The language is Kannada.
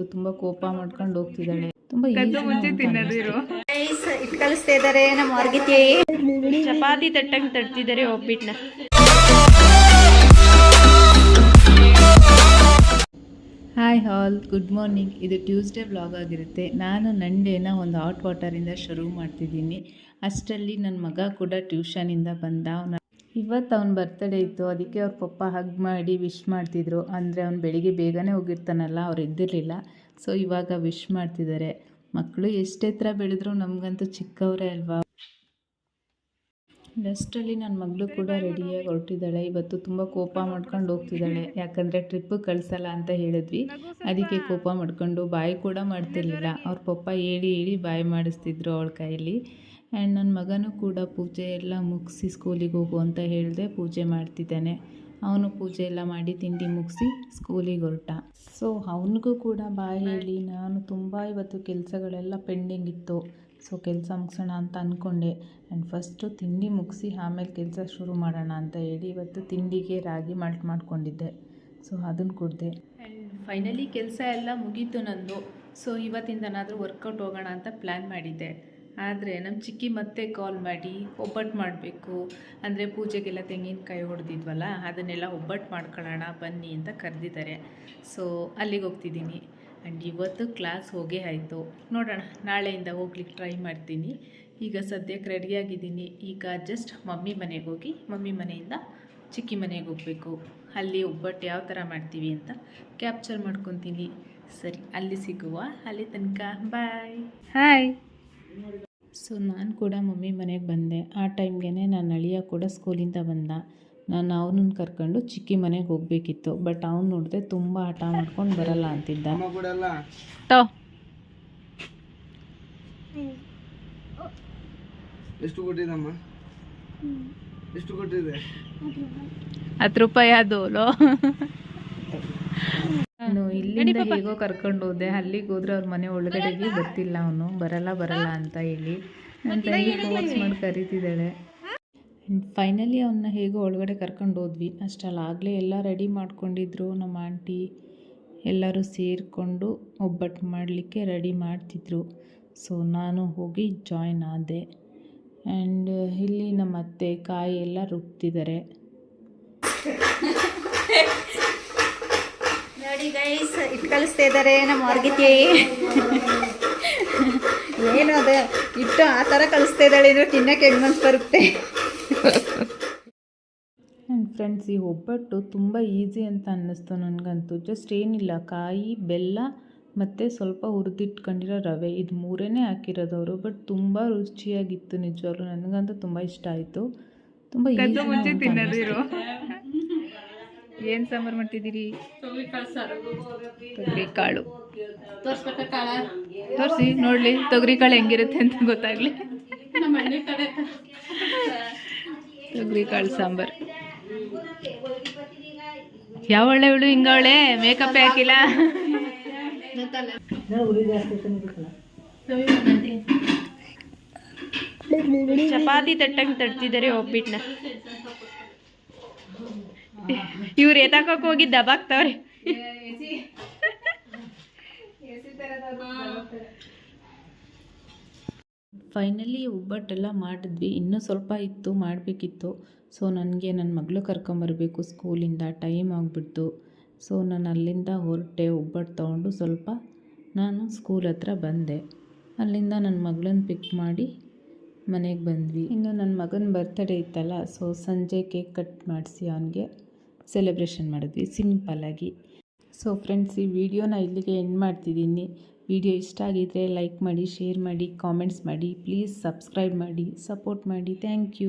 ಇವತ್ತು ತುಂಬಾ ಕೋಪ ಮಾಡ್ಕೊಂಡು ಹೋಗ್ತಿದ್ದಾಳೆ. ತುಂಬಾ ಕಲಿಸ್ತಾ ಇದ್ದಾರೆ ನಮ್ಮ ಅರ್ಗಿತಿ ಚಪಾತಿ ತಟ್ಟಂಗೆ ತಡ್ತಿದ್ದಾರೆ ಒಬ್ಬಿಟ್ನ. ಹಾಯ್ ಹಾಲ್ ಗುಡ್ ಮಾರ್ನಿಂಗ್ ಇದು ಟ್ಯೂಸ್ಡೇ ಬ್ಲಾಗ್ ಆಗಿರುತ್ತೆ. ನಾನು ನಂಡೇನ ಡೇನ ಒಂದು ಹಾಟ್ ವಾಟರಿಂದ ಶುರು ಮಾಡ್ತಿದ್ದೀನಿ. ಅಷ್ಟರಲ್ಲಿ ನನ್ನ ಮಗ ಕೂಡ ಟ್ಯೂಷನಿಂದ ಬಂದ. ಅವನ ಇವತ್ತು ಅವ್ನ ಬರ್ತಡೇ ಇತ್ತು, ಅದಕ್ಕೆ ಅವ್ರ ಪಪ್ಪ ಹಗ್ ಮಾಡಿ ವಿಶ್ ಮಾಡ್ತಿದ್ರು. ಅಂದರೆ ಅವ್ನು ಬೆಳಿಗ್ಗೆ ಬೇಗನೆ ಹೋಗಿರ್ತಾನಲ್ಲ, ಅವ್ರು ಎದ್ದಿರಲಿಲ್ಲ. ಸೊ ಇವಾಗ ವಿಶ್ ಮಾಡ್ತಿದ್ದಾರೆ ಮಕ್ಕಳು ಎಷ್ಟೇ ಬೆಳೆದ್ರು ನಮಗಂತೂ ಚಿಕ್ಕವರೇ ಅಲ್ವಾ? ಡಸ್ಟಲ್ಲಿ ನನ್ನ ಮಗಳು ಕೂಡ ರೆಡಿಯಾಗಿ ಹೊರಟಿದ್ದಾಳೆ. ಇವತ್ತು ತುಂಬ ಕೋಪ ಮಾಡ್ಕೊಂಡು ಹೋಗ್ತಿದ್ದಾಳೆ. ಯಾಕಂದರೆ ಟ್ರಿಪ್ಪು ಕಳಿಸಲ್ಲ ಅಂತ ಹೇಳಿದ್ವಿ. ಅದಕ್ಕೆ ಕೋಪ ಮಾಡ್ಕೊಂಡು ಬಾಯಿ ಕೂಡ ಮಾಡ್ತಿರ್ಲಿಲ್ಲ. ಅವ್ರ ಪಪ್ಪ ಹೇಳಿ ಹೇಳಿ ಬಾಯಿ ಮಾಡಿಸ್ತಿದ್ರು ಅವಳ ಕೈಯಲ್ಲಿ. ಆ್ಯಂಡ್ ನನ್ನ ಮಗನೂ ಕೂಡ ಪೂಜೆ ಎಲ್ಲ ಮುಗಿಸಿ ಸ್ಕೂಲಿಗೆ ಹೋಗು ಅಂತ ಹೇಳಿದೆ ಪೂಜೆ ಮಾಡ್ತಿದ್ದಾನೆ. ಅವನು ಪೂಜೆ ಎಲ್ಲ ಮಾಡಿ ತಿಂಡಿ ಮುಗಿಸಿ ಸ್ಕೂಲಿಗೆ ಹೊರಟ. ಸೊ ಅವನಿಗೂ ಕೂಡ ಬಾಯಿ ಹೇಳಿ ನಾನು ತುಂಬ ಇವತ್ತು ಕೆಲಸಗಳೆಲ್ಲ ಪೆಂಡಿಂಗ್ ಇತ್ತು. ಸೊ ಕೆಲಸ ಮುಗಿಸೋಣ ಅಂತ ಅಂದ್ಕೊಂಡೆ ಆ್ಯಂಡ್ ಫಸ್ಟು ತಿಂಡಿ ಮುಗಿಸಿ ಆಮೇಲೆ ಕೆಲಸ ಶುರು ಮಾಡೋಣ ಅಂತ ಹೇಳಿ ಇವತ್ತು ತಿಂಡಿಗೆ ರಾಗಿ ಮಾಲ್ಟ್ ಮಾಡಿಕೊಂಡಿದ್ದೆ. ಸೊ ಅದನ್ನು ಕುಡಿದೆ. ಆ್ಯಂಡ್ ಫೈನಲಿ ಕೆಲಸ ಎಲ್ಲ ಮುಗೀತು ನಂದು. ಸೊ ಇವತ್ತಿಂದನಾದರೂ ವರ್ಕೌಟ್ ಹೋಗೋಣ ಅಂತ ಪ್ಲ್ಯಾನ್ ಮಾಡಿದ್ದೆ. ಆದರೆ ನಮ್ಮ ಚಿಕ್ಕಿ ಮತ್ತೆ ಕಾಲ್ ಮಾಡಿ ಒಬ್ಬಟ್ಟು ಮಾಡಬೇಕು. ಅಂದರೆ ಪೂಜೆಗೆಲ್ಲ ತೆಂಗಿನಕಾಯಿ ಹೊಡೆದಿದ್ವಲ್ಲ, ಅದನ್ನೆಲ್ಲ ಒಬ್ಬಟ್ಟು ಮಾಡ್ಕೊಳ್ಳೋಣ ಬನ್ನಿ ಅಂತ ಕರೆದಿದ್ದಾರೆ. ಸೊ ಅಲ್ಲಿಗೆ ಹೋಗ್ತಿದ್ದೀನಿ. ಆ್ಯಂಡ್ ಇವತ್ತು ಕ್ಲಾಸ್ ಹೋಗೇ ಆಯಿತು. ನೋಡೋಣ ನಾಳೆಯಿಂದ ಹೋಗ್ಲಿಕ್ಕೆ ಟ್ರೈ ಮಾಡ್ತೀನಿ. ಈಗ ಸದ್ಯಕ್ಕೆ ರೆಡಿಯಾಗಿದ್ದೀನಿ ಈಗ ಜಸ್ಟ್ ಮಮ್ಮಿ ಮನೆಗೆ ಹೋಗಿ ಮಮ್ಮಿ ಮನೆಯಿಂದ ಚಿಕ್ಕಿ ಮನೆಗೆ ಹೋಗಬೇಕು. ಅಲ್ಲಿ ಒಬ್ಬಟ್ಟು ಯಾವ ಥರ ಮಾಡ್ತೀವಿ ಅಂತ ಕ್ಯಾಪ್ಚರ್ ಮಾಡ್ಕೊತೀನಿ. ಸರಿ ಅಲ್ಲಿ ಸಿಗುವ ಅಲ್ಲಿ ತನಕ ಬಾಯ್ ಹಾಯ್ ಸೊ ನಾನು ಕೂಡ ಮಮ್ಮಿ ಮನೆಗೆ ಬಂದೆ. ಆ ಟೈಮ್ಗೆ ನನ್ನ ಅಳಿಯ ಕೂಡ ಸ್ಕೂಲಿಂದ ಬಂದ. ನಾನು ಅವನನ್ನು ಕರ್ಕೊಂಡು ಚಿಕ್ಕಿ ಮನೆಗೆ ಹೋಗಬೇಕಿತ್ತು. ಬಟ್ ಅವ್ನು ನೋಡಿದೆ ತುಂಬ ಹಠ ಮಾಡ್ಕೊಂಡು ಬರಲ್ಲ ಅಂತಿದ್ದ. ತೋ. ಎಷ್ಟು ಕೊಟ್ಟಿದಮ್ಮ? ಎಷ್ಟು ಕೊಟ್ಟಿದೆ? ಹತ್ತು ರೂಪಾಯಿ ಅದು ಲೋ. ನಾನು ಇಲ್ಲಿಂದ ಹೇಗೋ ಕರ್ಕೊಂಡು ಹೋದೆ. ಅಲ್ಲಿಗೆ ಹೋದ್ರೆ ಅವ್ರ ಮನೆ ಒಳಗಡೆಗೆ ಗೊತ್ತಿಲ್ಲ ಅವನು. ಬರಲ್ಲ ಬರಲ್ಲ ಅಂತ ಹೇಳಿ. ನನ್ನ ತಂಗಿ ಫೋರ್ಸ್ ಮಾಡಿ ಕರೀತಿದ್ದಾಳೆ. ಫೈನಲಿ ಅವನ್ನ ಹೇಗೋ ಒಳಗಡೆ ಕರ್ಕೊಂಡು ಹೋದ್ವಿ. ಅಷ್ಟಲ್ಲಾಗಲೇ ಎಲ್ಲ ರೆಡಿ ಮಾಡ್ಕೊಂಡಿದ್ರು. ನಮ್ಮ ಆಂಟಿ ಎಲ್ಲರೂ ಸೇರಿಕೊಂಡು ಒಬ್ಬಟ್ಟು ಮಾಡಲಿಕ್ಕೆ ರೆಡಿ ಮಾಡ್ತಿದ್ರು. ಸೊ ನಾನು ಹೋಗಿ ಜಾಯ್ನ್ ಆದೆ. ಆ್ಯಂಡ್ ಇಲ್ಲಿ ನಮ್ಮ ಅತ್ತೆ, ಕಾಯಿ ಎಲ್ಲ ರುಬ್ತಿದ್ದಾರೆ ನೋಡಿ ಕಲಿಸ್ತಾ ಇದ್ದಾರೆ ನಮ್ಮ ಹೊರಗಿತಿ ಏನು ಅದೇ, ಇಟ್ಟು ಆ ಥರ ಕಲಿಸ್ತಾ ಇದ್ದಾಳೆ, ಇನ್ನು ತಿನ್ನಕ್ಕೆ ಹೆಂಗ್ ಮನ್ಸು ಬರುತ್ತೆ. ಫ್ರೆಂಡ್ಸ್ ಈ ಒಬ್ಬಟ್ಟು ತುಂಬ ಈಸಿ ಅಂತ ಅನ್ನಿಸ್ತು ನನಗಂತೂ. ಜಸ್ಟ್ ಏನಿಲ್ಲ ಕಾಯಿ ಬೆಲ್ಲ ಮತ್ತು ಸ್ವಲ್ಪ ಹುರಿದಿಟ್ಕೊಂಡಿರೋ ರವೆ. ಇದು ಮೂರೇ ಹಾಕಿರೋದು ಅವರು ಬಟ್ ತುಂಬ ರುಚಿಯಾಗಿತ್ತು ನಿಜವಾಗ್ಲೂ. ನನಗಂತೂ ತುಂಬ ಇಷ್ಟ ಆಯಿತು. ತುಂಬ ಏನು ಸಾಂಬಾರು ಮಾಡ್ತಿದ್ದೀರಿ? ತೊಗರಿ ಕಾಳು. ತೋರಿಸಿ ನೋಡಲಿ ತೊಗರಿ ಕಾಳು ಹೆಂಗಿರುತ್ತೆ ಅಂತ ಗೊತ್ತಾಗಲಿ. ತೊಗರಿ ಕಾಳು ಸಾಂಬಾರು. ಯಾವ ಒಳ್ಳೆ ಇವಳು ಹಿಂಗವಳೆ ಮೇಕಪ್ ಹಾಕಿಲ್ಲ. ಚಪಾತಿ ತಟ್ಟಂಗೆ ತಟ್ತಿದ್ದಾರೆ ಒಬ್ಬಿಟ್ನ ಇವ್ರು ಎತಾಕೋಕ್ ಹೋಗಿ ದಬಾಕ್ತವ್ರೆ. ಫೈನಲಿ ಒಬ್ಬಟ್ಟೆಲ್ಲ ಮಾಡಿದ್ವಿ. ಇನ್ನೂ ಸ್ವಲ್ಪ ಇತ್ತು, ಮಾಡಬೇಕಿತ್ತು. ಸೊ ನನಗೆ ನನ್ನ ಮಗಳು ಕರ್ಕೊಂಬರಬೇಕು ಸ್ಕೂಲಿಂದ ಟೈಮ್ ಆಗಿಬಿಡ್ತು. ಸೊ ನಾನು ಅಲ್ಲಿಂದ ಹೊರಟೆ ಒಬ್ಬಟ್ಟು ತೊಗೊಂಡು ಸ್ವಲ್ಪ ನಾನು ಸ್ಕೂಲ್ ಹತ್ರ ಬಂದೆ. ಅಲ್ಲಿಂದ ನನ್ನ ಮಗಳನ್ನ ಪಿಕ್ ಮಾಡಿ ಮನೆಗೆ ಬಂದ್ವಿ. ಇನ್ನು ನನ್ನ ಮಗನ ಬರ್ತ್ಡೇ ಇತ್ತಲ್ಲ ಸೊ ಸಂಜೆ ಕೇಕ್ ಕಟ್ ಮಾಡಿಸಿ ಅವನಿಗೆ ಸೆಲೆಬ್ರೇಷನ್ ಮಾಡಿದ್ವಿ ಸಿಂಪಲ್ಲಾಗಿ ಸೊ ಫ್ರೆಂಡ್ಸ್ ಈ ವಿಡಿಯೋನ ಇಲ್ಲಿಗೆ ಎಂಡ್ ಮಾಡ್ತಿದ್ದೀನಿ. ವಿಡಿಯೋ ಇಷ್ಟ ಆಗಿದ್ದರೆ ಲೈಕ್ ಮಾಡಿ ಶೇರ್ ಮಾಡಿ ಕಾಮೆಂಟ್ಸ್ ಮಾಡಿ ಪ್ಲೀಸ್ ಸಬ್ಸ್ಕ್ರೈಬ್ ಮಾಡಿ ಸಪೋರ್ಟ್ ಮಾಡಿ. Thank you